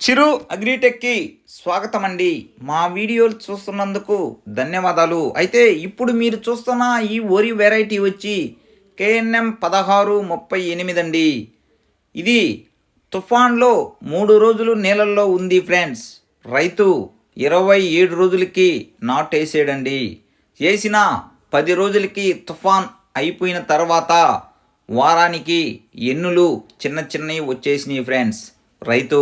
చిరు అగ్రిటెక్కి స్వాగతం అండి మా వీడియోలు చూస్తున్నందుకు ధన్యవాదాలు. అయితే ఇప్పుడు మీరు చూస్తున్న ఈ వరి వెరైటీ వచ్చి కేఎన్ఎం పదహారు ముప్పై ఎనిమిది అండి. ఇది తుఫాన్లో మూడు రోజులు నీళ్ళల్లో ఉంది ఫ్రెండ్స్. రైతు ఇరవై ఏడు రోజులకి నాటేసాడండి. వేసిన పది రోజులకి తుఫాన్ అయిపోయిన తర్వాత వారానికి ఎన్నులు చిన్న చిన్నవి వచ్చేసినాయి ఫ్రెండ్స్. రైతు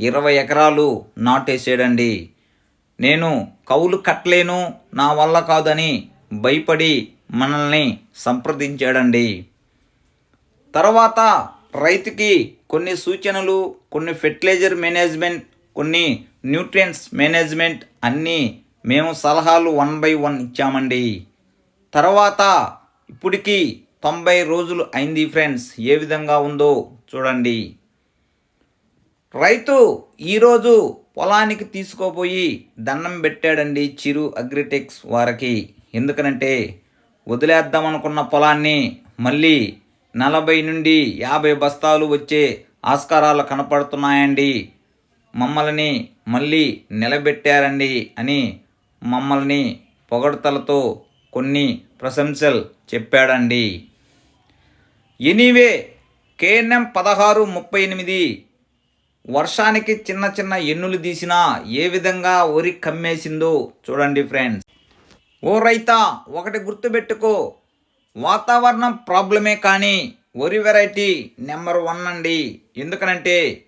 ఇరవై ఎకరాలు నాటేసాడండి. నేను కౌలు కట్టలేను నా వల్ల కాదని భయపడి మనల్ని సంప్రదించాడండి. తర్వాత రైతుకి కొన్ని సూచనలు కొన్ని ఫెర్టిలైజర్ మేనేజ్మెంట్ కొన్ని న్యూట్రియంట్స్ మేనేజ్మెంట్ అన్నీ మేము సలహాలు వన్ బై వన్ ఇచ్చామండి. తర్వాత ఇప్పటికీ తొంభై రోజులు అయింది ఫ్రెండ్స్ ఏ విధంగా ఉందో చూడండి. రైతు ఈరోజు పొలానికి తీసుకోపోయి దండం పెట్టాడండి చిరు అగ్రిటెక్స్ వారికి. ఎందుకనంటే వదిలేద్దాం అనుకున్న పొలాన్ని మళ్ళీ నలభై నుండి యాభై బస్తాలు వచ్చే ఆస్కారాలు కనపడుతున్నాయండి. మమ్మల్ని మళ్ళీ నిలబెట్టారండి అని మమ్మల్ని పొగడతలతో కొన్ని ప్రశంసలు చెప్పాడండి. ఎనీవే కేఎన్ఎం పదహారు ముప్పై ఎనిమిది వర్షానికి చిన్న చిన్న ఎన్నులు తీసినా ఏ విధంగా వరి కమ్మేసిందో చూడండి ఫ్రెండ్స్. ఓ రైతా ఒకటి గుర్తుపెట్టుకో. వాతావరణం ప్రాబ్లమే కానీ వరి వెరైటీ నెంబర్ వన్ అండి. ఎందుకనంటే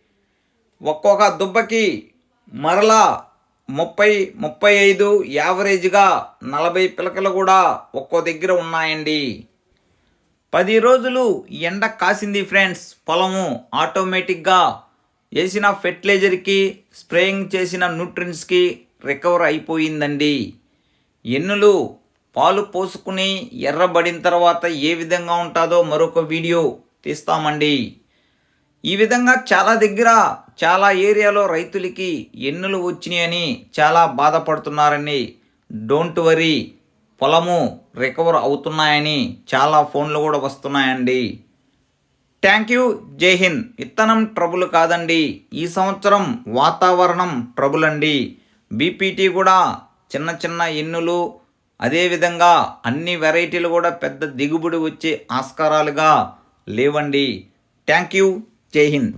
ఒక్కొక్క దుబ్బకి మరలా ముప్పై ముప్పై ఐదు యావరేజ్గా నలభై పిలకలు కూడా ఒక్కో దగ్గర ఉన్నాయండి. పది రోజులు ఎండ కాసింది ఫ్రెండ్స్ పొలము ఆటోమేటిక్గా వేసిన ఫెర్టిలైజర్కి స్ప్రేయింగ్ చేసిన న్యూట్రిన్స్కి రికవర్ అయిపోయిందండి. ఎన్నులు పాలు పోసుకుని ఎర్రబడిన తర్వాత ఏ విధంగా ఉంటుందో మరొక వీడియో తీస్తామండి. ఈ విధంగా చాలా దగ్గర చాలా ఏరియాలో రైతులకి ఎన్నులు వచ్చినాయని చాలా బాధపడుతున్నారని డోంట్ వరీ పొలము రికవర్ అవుతున్నాయని చాలా ఫోన్లు కూడా వస్తున్నాయండి. థ్యాంక్ యూ జై హింద్ విత్తనం ట్రబుల్ కాదండి. ఈ సంవత్సరం వాతావరణం ట్రబుల్ అండి. బీపీటీ కూడా చిన్న చిన్న ఎన్నులు అదేవిధంగా అన్ని వెరైటీలు కూడా పెద్ద దిగుబడి వచ్చే ఆస్కారాలుగా లేవండి. థ్యాంక్ యూ జై హింద్